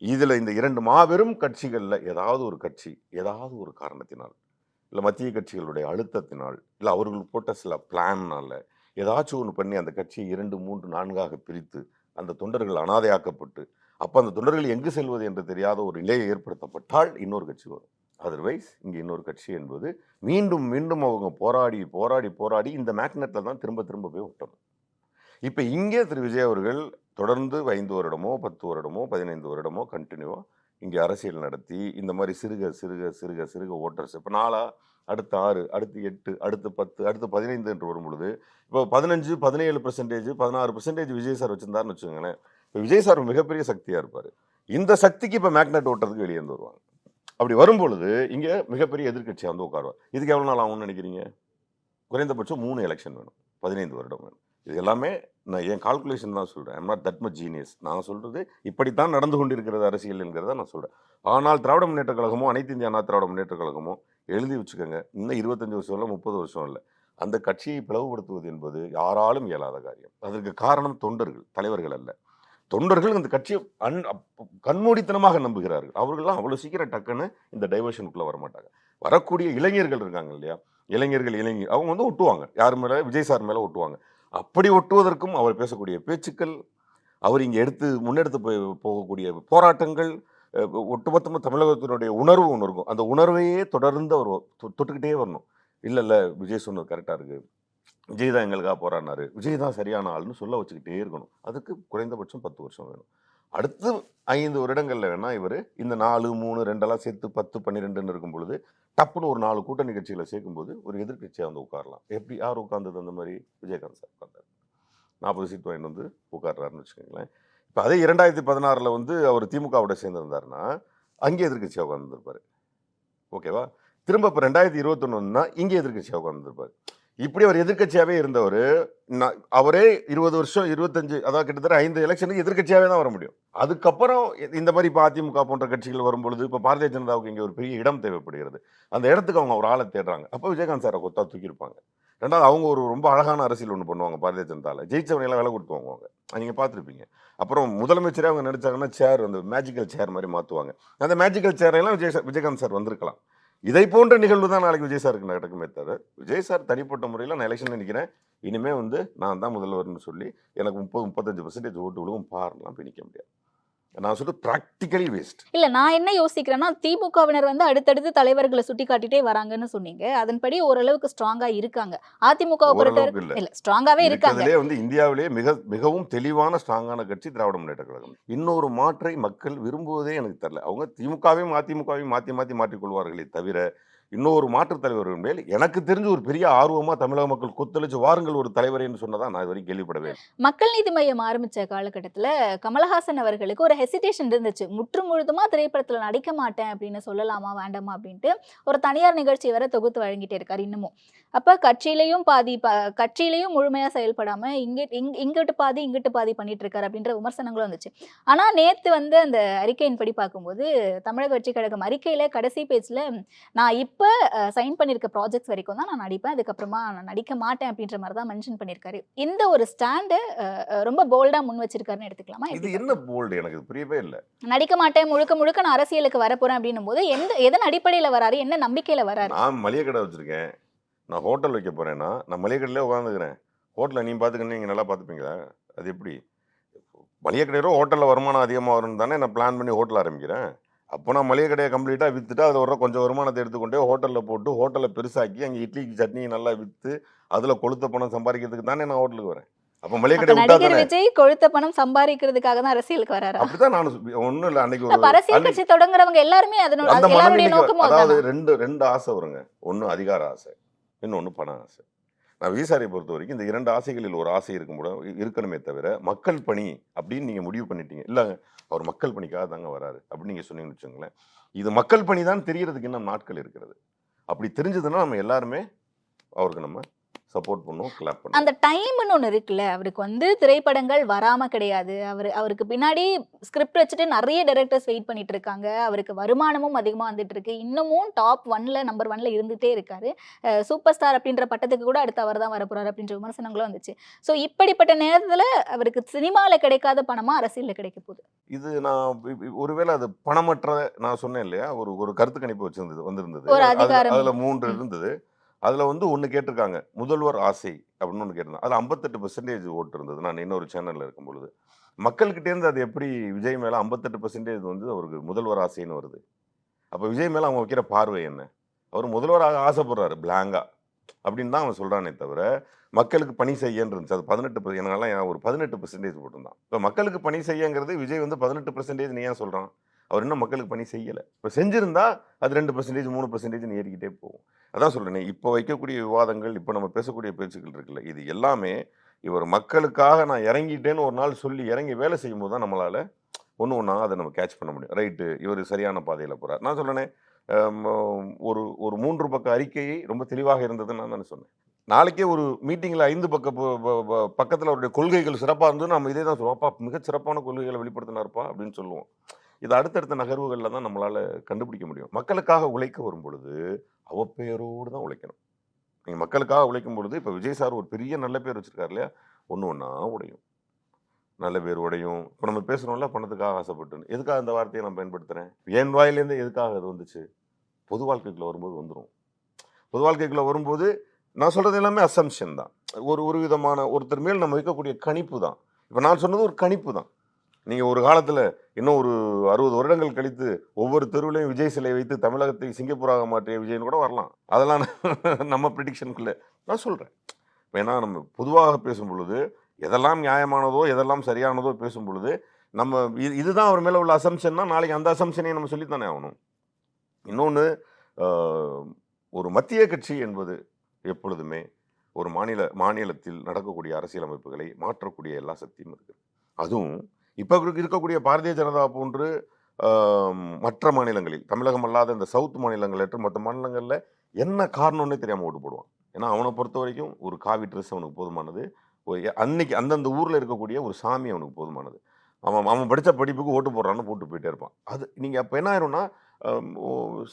இதில் இந்த இரண்டு மாபெரும் கட்சிகளில் ஏதாவது ஒரு கட்சி ஏதாவது ஒரு காரணத்தினால் இல்லை மத்திய கட்சிகளுடைய அழுத்தத்தினால் இல்லை அவர்கள் போட்ட சில பிளான்னால் ஏதாச்சும் ஒன்று பண்ணி அந்த கட்சியை இரண்டு மூன்று நான்காக பிரித்து அந்த தொண்டர்கள் அனாதையாக்கப்பட்டு அப்போ அந்த தொண்டர்கள் எங்கு செல்வது என்று தெரியாத ஒரு நிலையை ஏற்படுத்தப்பட்டால் இன்னொரு கட்சி வரும். அதர்வைஸ் இங்கே இன்னொரு கட்சி என்பது மீண்டும் மீண்டும் அவங்க போராடி போராடி போராடி இந்த மேக்னெட்டில் தான் திரும்ப திரும்ப போய் ஒட்டணும். இப்போ இங்கே திரு. விஜய் அவர்கள் தொடர்ந்து ஐந்து வருடமோ பத்து வருடமோ பதினைந்து வருடமோ கண்டினியூவாக இங்கே அரசியல் நடத்தி இந்த மாதிரி சிறுக சிறுக சிறுக சிறுக ஓட்டர்ஸ் இப்போ நாளாக அடுத்து ஆறு அடுத்து எட்டு அடுத்து பத்து அடுத்து பதினைந்து என்று வரும் பொழுது இப்போ பதினஞ்சு பதினேழு பர்சன்டேஜ் பதினாறு பர்சன்டேஜ் விஜய் சார் வச்சிருந்தாருன்னு வச்சுக்கோங்களேன். இப்போ விஜய் சார் மிகப்பெரிய சக்தியாக இருப்பார். இந்த சக்திக்கு இப்போ மேக்னெட் ஓட்டுறதுக்கு வெளியே வந்து வருவாங்க. அப்படி வரும் பொழுது இங்கே மிகப்பெரிய எதிர்க்கட்சியாக வந்து உட்காருவார். இதுக்கு எவ்வளோ நாள் ஆகும்னு நினைக்கிறீங்க? குறைந்தபட்சம் மூணு எலெக்ஷன் வேணும். பதினைந்து வருடம் வேணும். இது எல்லாமே நான் என் கால்குலேஷன் தான் சொல்கிறேன் I'm not that much genius நான் சொல்கிறது இப்படித்தான் நடந்து கொண்டிருக்கிறது அரசியல் என்கிறத நான் சொல்கிறேன் ஆனால் திராவிட முன்னேற்ற கழகமோ அனைத்து இந்திய அண்ணா திராவிட முன்னேற்ற கழகமோ எழுதி வச்சுக்கோங்க. இன்னும் இருபத்தஞ்சி வருஷம் இல்லை முப்பது வருஷம் இல்லை. அந்த கட்சியை பிளவுபடுத்துவது என்பது யாராலும் இயலாத காரியம். அதற்கு காரணம் தொண்டர்கள் தலைவர்கள் அல்ல. தொண்டர்கள் இந்த கட்சியை அன் கண்மூடித்தனமாக நம்புகிறார்கள். அவர்கள்லாம் அவ்வளோ சீக்கிரம் டக்குன்னு இந்த டைவர்ஷனுக்குள்ளே வரமாட்டாங்க. வரக்கூடிய இளைஞர்கள் இருக்காங்க இல்லையா? இளைஞர்கள் இளைஞர் அவங்க வந்து ஒட்டுவாங்க. யார் மேலே? விஜய் சார் மேலே ஒட்டுவாங்க. அப்படி ஒட்டுவதற்கும் அவர் பேசக்கூடிய பேச்சுக்கள் அவர் இங்கே எடுத்து முன்னெடுத்து போய் போகக்கூடிய போராட்டங்கள் ஒட்டுமொத்தமாக தமிழகத்தினுடைய உணர்வு ஒன்று இருக்கும். அந்த உணர்வையே தொடர்ந்து அவர் தொ- தொட்டுக்கிட்டே வரணும். இல்லை இல்லை விஜய் சொன்னது கரெக்டாக இருக்குது விஜய் தான் எங்களுக்காக போராடினாரு. விஜய் தான் சரியான ஆள்னு சொல்ல வச்சுக்கிட்டே இருக்கணும். அதுக்கு குறைந்தபட்சம் பத்து வருஷம் வேணும். அடுத்து ஐந்து வருடங்களில் வேணால் இவர் இந்த நாலு மூணு ரெண்டெல்லாம் சேர்த்து பத்து பன்னிரெண்டுன்னு இருக்கும் பொழுது டப்புன்னு ஒரு நாலு கூட்டணி கட்சிகளை சேர்க்கும்போது ஒரு எதிர்க்கட்சியாக வந்து உட்காரலாம். எப்படி யார் உட்காந்தது அந்த மாதிரி? விஜயகாந்த் சார் உட்காந்தார் நாற்பது சீட் வாங்கிட்டு வந்து உட்கார்றாருன்னு வச்சுக்கோங்களேன். இப்போ அதே இரண்டாயிரத்தி பதினாறில் வந்து அவர் திமுகவோட சேர்ந்திருந்தாருன்னா அங்கே எதிர்கட்சியாக உட்காந்துருப்பார் ஓகேவா? திரும்ப இப்போ ரெண்டாயிரத்தி இருபத்தொன்னுன்னா இங்கே எதிர்கட்சியாக உட்காந்துருப்பார் இப்படி அவர் எதிர்க்கட்சியாகவே இருந்தவர் நான் அவரே இருபது வருஷம் இருபத்தஞ்சு அதாவது கிட்டத்தட்ட ஐந்து எலெக்ஷனுக்கு எதிர்க்கட்சியாகவே தான் வர முடியும். அதுக்கப்புறம் இந்த மாதிரி இப்போ அதிமுக போன்ற கட்சிகள் வரும்பொழுது இப்போ பாரதிய ஜனதாவுக்கு இங்கே ஒரு பெரிய இடம் தேவைப்படுகிறது. அந்த இடத்துக்கு அவங்க ஒரு ஆளை தேடுறாங்க. அப்போ விஜயகாந்த் சாரை கொத்தா தூக்கியிருப்பாங்க. ரெண்டாவது அவங்க ஒரு ரொம்ப அழகான அரசியல் ஒன்று பண்ணுவாங்க பாரதிய ஜனதாவில் ஜெயிச்சவனையெல்லாம் வேலை கொடுத்து வாங்குவாங்க. நீங்கள் பார்த்துருப்பீங்க. அப்புறம் முதலமைச்சரே அவங்க நடித்தாங்கன்னா சேர் அந்த மேஜிக்கல் சேர் மாதிரி மாற்றுவாங்க அந்த மேஜிக்கல் சேரெல்லாம் விஜய் சார் விஜயகாந்த் சார் வந்திருக்கலாம். இதை போன்ற நிகழ்வு தான் நாளைக்கு விஜய் சாருக்கு நடக்குமே தவிர விஜய் சார் தனிப்பட்ட முறையில் நான் எலெக்ஷன் நிற்கிறேன் இனிமேல் வந்து நான் தான் முதல்வர்னு சொல்லி எனக்கு முப்பது முப்பத்தஞ்சு பர்சன்டேஜ் ஓட்டு விழுவும். பாருலாம் பிணிக்க முடியாது. நான் சொல்றது ப்ராக்டிக்கலி வேஸ்ட் இல்ல நான் என்ன யோசிக்கிறேன்னா திமுகவினர் வந்து அடுத்தடுத்து தலைவர்களை சுட்டி காட்டிட்டே வராங்கன்னு சொன்னீங்க. அதன்படி ஓரளவுக்கு ஸ்ட்ராங்கா இருக்காங்க. அதிமுக இல்ல. ஸ்ட்ராங்காவே இருக்காங்க. வந்து இந்தியாவிலேயே மிக மிகவும் தெளிவான ஸ்ட்ராங்கான கட்சி திராவிட முன்னேற்ற கழகம். இன்னொரு மாற்றை மக்கள் விரும்புவதே எனக்கு தெரியல. அவங்க திமுகவையும் அதிமுகவையும் மாற்றி மாற்றி மாற்றிக்கொள்வார்களே தவிர இன்னொரு மாற்றுத் தலைவர்கள் மேல் எனக்கு தெரிஞ்சு ஒரு பெரிய ஆர்வமா தமிழக மக்கள் கொத்தளிச்சு வாருங்கள் ஒரு தலைவரேன்னு சொன்னதா நான் இது வரைக்கும் கேள்விப்படவே மக்கள் நீதி மையம் ஆரம்பிச்ச காலகட்டத்தில் கமலஹாசன் அவர்களுக்கு ஒரு ஹெசிடேஷன் இருந்துச்சு. முற்று முழுதுமா திரைப்படத்தில் நடிக்க மாட்டேன் அப்படின்னு சொல்லலாமா வேண்டாமா அப்படின்ட்டு ஒரு தனியார் நிகழ்ச்சி வரை தொகுத்து வழங்கிட்டே இருக்காரு இன்னமும். அப்போ கட்சியிலையும் பாதி ப- கட்சியிலையும் முழுமையாக செயல்படாம இங்கே இங்க- இங்கிட்டு பாதி இங்கிட்டு பாதி பண்ணிட்டு இருக்காரு அப்படின்ற விமர்சனங்களும் வந்துச்சு. ஆனால் நேற்று வந்து அந்த அறிக்கையின்படி பார்க்கும்போது தமிழக கட்சி கழகம் அறிக்கையில கடைசி பேச்சில் நான் இப்ப சைன் பண்ணிருக்க ப்ராஜெக்ட்ஸ் வரைக்கும் தான் நான் நடிப்பேன். அதுக்கப்புறமா நான் நடிக்க மாட்டேன் அப்படின்ற மாதிரி தான் மென்ஷன் பண்ணியிருக்காரு இந்த ஒரு ஸ்டாண்டு ரொம்ப போல்டா முன் வச்சிருக்காருன்னு எடுத்துக்கலாமா? இது என்ன போல்டு எனக்கு புரியவே இல்லை. நடிக்க மாட்டேன் முழுக்க முழுக்க நான் அரசியலுக்கு வரப்போறேன் அப்படின்னும் போது எந்த எதன் அடிப்படையில வராரு? என்ன நம்பிக்கையில வராரு? நான் மளிகை கடை வச்சிருக்கேன். நான் ஹோட்டல் வைக்க போறேன்னா நான் மளிகை கடையிலே உட்காந்துக்கிறேன் ஹோட்டலில் நீ பார்த்துக்கணும் நீங்கள் நல்லா பார்த்துப்பீங்களா அது எப்படி? மளிகை கடையில ஹோட்டலில் வருமானம் அதிகமாக வரும்னு தானே நான் பிளான் பண்ணி ஹோட்டல் ஆரம்பிக்கிறேன். அப்போ நான் மளிகை கடையை கம்ப்ளீட்டாக விற்றுட்டு அதில் வர கொஞ்சம் வருமானத்தை எடுத்துக்கொண்டே ஹோட்டலில் போட்டு ஹோட்டலை பெருசாக்கி அங்கே இட்லிக்கு சட்னி நல்லா விற்று அதில் கொளுத்த பணம் சம்பாதிக்கிறதுக்கு தானே நான் ஹோட்டலுக்கு வரேன். அப்போ மளிகை கடை நடிகர் விஜய் கொழுத்த பணம் சம்பாதிக்கிறதுக்காக தான் அரசியலுக்கு வராரா? அப்படிதான் நான் ஒன்றும் இல்லை அன்னைக்கு ஒரு அரசியல் கட்சி தொடங்குறவங்க எல்லாருமே அதனோட அந்த அது எல்லாருடைய மனநிலைக்கு நோக்கமும் அதாவது? ரெண்டு ரெண்டு ஆசை வருங்க. ஒன்று அதிகார ஆசை இன்னொன்று பண ஆசை. நான் விசாரியை பொறுத்த வரைக்கும் இந்த இரண்டு ஆசைகளில் ஒரு ஆசை இருக்கும் கூட இருக்கணுமே தவிர மக்கள் பணி அப்படின்னு நீங்கள் முடிவு பண்ணிட்டீங்க. இல்லைங்க அவர் மக்கள் பணிக்காக தாங்க வராரு அப்படின்னு நீங்கள் சொன்னீங்கன்னு வச்சுங்களேன் இது மக்கள் பணி தான் தெரியறதுக்கு இன்னும் நாட்கள் இருக்கிறது. அப்படி தெரிஞ்சதுன்னா நம்ம எல்லாருமே அவருக்கு நம்ம சப்போர்ட் பண்ணுவோம் கிளாப் பண்ணுவோம் அந்த டைம்னு ஒன்று இருக்குல்ல அவருக்கு வந்து திரைப்படங்கள் வராம கிடையாது. அவர் அவருக்கு பின்னாடி ஸ்கிரிப்ட் வச்சுட்டு நிறைய டைரக்டர்ஸ் வெயிட் பண்ணிட்டு இருக்காங்க. அவருக்கு வருமானமும் அதிகமாக வந்துட்டு இருக்கு. இன்னமும் டாப் ஒன்ல நம்பர் ஒன்ல இருந்துட்டே இருக்காரு. சூப்பர் ஸ்டார் அப்படின்ற பட்டத்துக்கு கூட அடுத்து அவர் தான் வரப்போறாரு அப்படின்ற விமர்சனங்களும் வந்துச்சு. ஸோ இப்படிப்பட்ட நேரத்துல அவருக்கு சினிமாவில் கிடைக்காத பணமா அரசியலில் கிடைக்க போகுது. இது நான் ஒருவேளை அது பணமற்ற நான் சொன்னேன் இல்லையா? ஒரு ஒரு கருத்து கணிப்பு வச்சிருந்தது வந்திருந்தது. ஒரு அதுல- அதிகாரம். அதுல மூன்று. இருந்தது. அதில் வந்து ஒன்று கேட்டிருக்காங்க முதல்வர் ஆசை அப்படின்னு ஒன்று கேட்டிருந்தேன் அதில் ஐம்பத்தெட்டு பெர்சன்டேஜ் ஓட்டு இருந்தது. நான் இன்னொரு சேனலில் இருக்கும் பொழுது மக்கள்கிட்டேருந்து அது எப்படி விஜய் மேலே ஐம்பத்தெட்டு பெர்சன்டேஜ் வந்து அவருக்கு முதல்வர் ஆசைன்னு வருது. அப்போ விஜய் மேலே அவங்க வைக்கிற பார்வை என்ன? அவர் முதல்வராக ஆசைப்படுறாரு பிளாங்கா அப்படின்னு தான் அவன் சொல்கிறானே தவிர மக்களுக்கு பணி செய்யன்னு இருந்துச்சு. அது பதினெட்டு எனக்கெல்லாம் ஒரு பதினெட்டு பெர்சன்டேஜ் போட்டிருந்தான். இப்போ மக்களுக்கு பணி செய்யங்கிறது விஜய் வந்து பதினெட்டு பெர்சன்டேஜ் நீ ஏன் சொல்கிறான் அவர் இன்னும் மக்களுக்கு பணி செய்யலை. இப்போ செஞ்சிருந்தா அது ரெண்டு பர்சன்டேஜ் மூணு பர்சன்டேஜ் ஏறிக்கிட்டே போகும். அதான் சொல்கிறேன் இப்போ வைக்கக்கூடிய விவாதங்கள் இப்போ நம்ம பேசக்கூடிய பேச்சுக்கள் இருக்குல்ல இது எல்லாமே இவர் மக்களுக்காக நான் இறங்கிட்டேன்னு ஒரு நாள் சொல்லி இறங்கி வேலை செய்யும் போது தான் நம்மளால் ஒன்று ஒன்றா அதை நம்ம கேட்ச் பண்ண முடியும். ரைட்டு இவர் சரியான பாதையில் போகிறார் நான் சொல்கிறேனே ஒரு ஒரு மூன்று பக்க அறிக்கையை ரொம்ப தெளிவாக இருந்ததுன்னு நான் தானே சொன்னேன். நாளைக்கே ஒரு மீட்டிங்கில் ஐந்து பக்க ப- ப- பக்கத்தில் அவருடைய கொள்கைகள் சிறப்பாக இருந்து நம்ம இதே தான் சொல்லுவோம். அப்பா மிகச்சிறப்பான கொள்கைகளை வெளிப்படுத்தினார்ப்பா அப்படின்னு சொல்லுவோம். இது அடுத்தடுத்த நகர்வுகளில் தான் நம்மளால் கண்டுபிடிக்க முடியும். மக்களுக்காக உழைக்க வரும் பொழுது அவப்பெயரோடு தான் உழைக்கணும். நீங்கள் மக்களுக்காக உழைக்கும் பொழுது இப்போ விஜய் சார் ஒரு பெரிய நல்ல பேர் வச்சிருக்காரு இல்லையா? ஒன்று ஒன்றா உடையும். நல்ல பேர் உடையும். இப்போ நம்ம பேசுகிறோம்ல பணத்துக்காக ஆசைப்பட்டு எதுக்காக அந்த வார்த்தையை நான் பயன்படுத்துகிறேன் என் வாயிலேருந்து எதுக்காக அது வந்துச்சு? பொது வாழ்க்கைக்குள்ளே வரும்போது வந்துடும் பொது வாழ்க்கைக்குள்ளே வரும்போது நான் சொல்கிறது எல்லாமே அசம்ஷன் தான். ஒரு ஒரு விதமான ஒருத்தர் மேல் நம்ம வைக்கக்கூடிய கணிப்பு தான். இப்போ நான் சொன்னது ஒரு கணிப்பு தான். நீங்கள் ஒரு காலத்தில் இன்னும் ஒரு அறுபது வருடங்கள் கழித்து ஒவ்வொரு தெருவிலையும் விஜய் சிலை வைத்து தமிழகத்தை சிங்கப்பூராக மாற்றிய விஜய்னு கூட வரலாம். அதெல்லாம் நம்ம ப்ரிடிக்ஷனுக்குள்ளே நான் சொல்கிறேன் ஏன்னா நம்ம பொதுவாக பேசும் பொழுது எதெல்லாம் நியாயமானதோ எதெல்லாம் சரியானதோ பேசும் பொழுது நம்ம இது இதுதான் அவர் மேலே உள்ள அசம்ஷன்னா நாளைக்கு அந்த அசம்ஷனையும் நம்ம சொல்லித்தானே ஆகணும். இன்னொன்று ஒரு மத்திய கட்சி என்பது எப்பொழுதுமே ஒரு மாநில மாநிலத்தில் நடக்கக்கூடிய அரசியலமைப்புகளை மாற்றக்கூடிய எல்லா சக்தியும் இருக்குது அதுவும் இப்போ இருக்கக்கூடிய பாரதிய ஜனதா போன்று மற்ற மாநிலங்களில் தமிழகம் அல்லாத இந்த சவுத் மாநிலங்கள் மற்ற மாநிலங்களில் என்ன காரணம்னே தெரியாமல் ஓட்டு போடுவான் ஏன்னா அவனை பொறுத்த வரைக்கும் ஒரு காவி ட்ரெஸ் அவனுக்கு போதுமானது. ஒரு அன்னைக்கு அந்தந்த ஊரில் இருக்கக்கூடிய ஒரு சாமி அவனுக்கு போதுமானது. அவன் அவன் படித்த படிப்புக்கு ஓட்டு போடுறான்னு போட்டு போயிட்டே இருப்பான். அது நீங்கள் அப்போ என்ன ஆயிரும்னா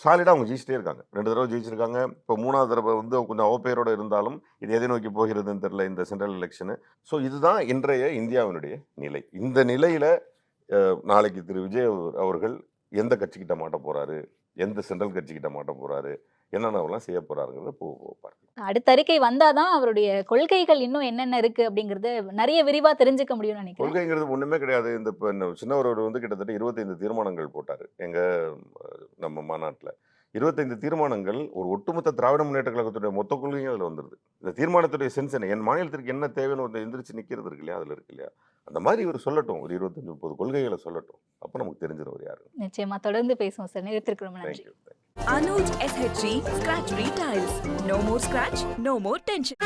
சாலிடாக அவங்க ஜெயிச்சிட்டே இருக்காங்க. ரெண்டு தடவை ஜெயிச்சிருக்காங்க. இப்போ மூணாவது தடவை வந்து கொஞ்சம் அவப்பெயரோட இருந்தாலும் இது எதை நோக்கி போகிறதுன்னு தெரில இந்த சென்ட்ரல் எலெக்ஷனு ஸோ இதுதான் இன்றைய இந்தியாவினுடைய நிலை. இந்த நிலையில் நாளைக்கு திரு. விஜய் அவர்கள் எந்த கட்சிக்கிட்ட மாட்ட போகிறாரு எந்த சென்ட்ரல் கட்சிக்கிட்ட மாட்ட போகிறாரு என்னென்னவெல்லாம் செய்ய போறாருங்கிறத பார்க்கலாம். அடுத்த அறிக்கை வந்தாதான் அவருடைய கொள்கைகள் இன்னும் என்னென்ன இருக்கு அப்படிங்கறது நிறைய விரிவா தெரிஞ்சுக்க முடியும்னு நினைக்கிறேன். கொள்கைங்கிறது ஒண்ணுமே கிடையாது. இந்த சின்னவர் வந்து கிட்டத்தட்ட இருபத்தைந்து தீர்மானங்கள் போட்டார். எங்க நம்ம மாநாட்டில். இருபத்தைந்து தீர்மானங்கள் ஒரு ஒட்டுமொத்த திராவிட முன்னேற்ற கழகத்துடைய மொத்த கொள்கையும் அதில் வந்துருது. இந்த தீர்மானத்துடைய சென்ஸ் என்ன? என் மாநிலத்திற்கு என்ன தேவைன்னு ஒரு எந்திரிச்சு நிற்கிறது இருக்கு இல்லையா? அதில் இருக்கு இல்லையா? அந்த மாதிரி இவர் சொல்லட்டும். ஒரு இருபத்தஞ்சு முப்பது கொள்கைகளை சொல்லட்டும். அப்போ நமக்கு தெரிஞ்சிடும் ஒரு யாரு நிச்சயமா. தொடர்ந்து பேசுவோம் சார். நிறுத்திருக்கிறோம் நன்றி. Anuj SHC scratch retails no more scratch no more tension